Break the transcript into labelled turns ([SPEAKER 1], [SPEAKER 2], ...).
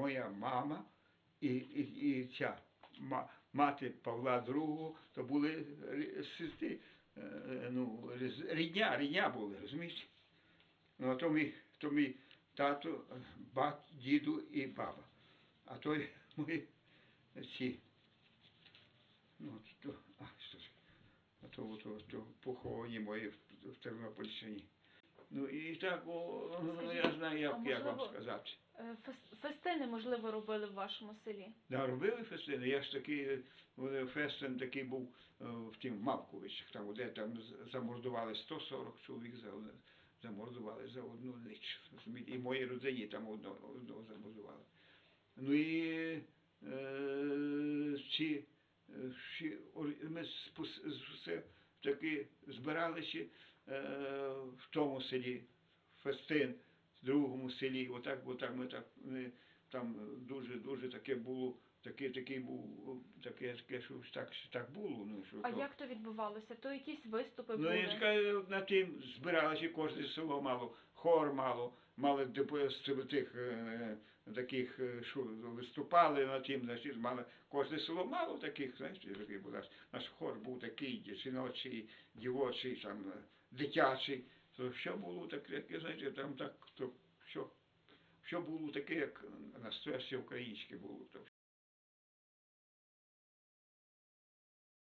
[SPEAKER 1] моя мама і, і, і ця мати Павла II, то були сестри, е, ну, рідня, рідня були, розумієте? Ну, а то мій, то мій тато, е, бат, діду і баба. А той мої ці. Ну, то, а, що ж, а то, то, то поховані мої в Тернопільщині. Ну і так, о, ну, я знаю, як, як вам сказати.
[SPEAKER 2] Е, фес- Фестини, можливо, робили в вашому селі.
[SPEAKER 1] Да, робили фестини. Я ж такий, е, вони- фестин такий був е, в тім Мавковичах, там, де там з- замордували 140 чоловік за одне- замордували за одну ніч. розумієте? І моїй родині там одного, одного замордували. Ну і е, ці, е, всі, ор- ми спус- з- все таки збиралися е, в тому селі, фестин, в другому селі, отак, отак ми так, ми, там дуже, дуже таке було, таке, такий був, таке, таке, що так, так було. Ну, що
[SPEAKER 2] А
[SPEAKER 1] то-
[SPEAKER 2] як то відбувалося? То якісь виступи
[SPEAKER 1] Ну,
[SPEAKER 2] були?
[SPEAKER 1] я така, на тим збиралися, кожне село мало, хор мало, мали тих е, таких, е, що виступали на тим, значить, мали, кожне село мало таких, знаєш, наш, наш хор був такий, жіночий, дівочий, там, е, дитячий, то все було таке, знаєте, там так, то все, все було таке, як настояще українське було. То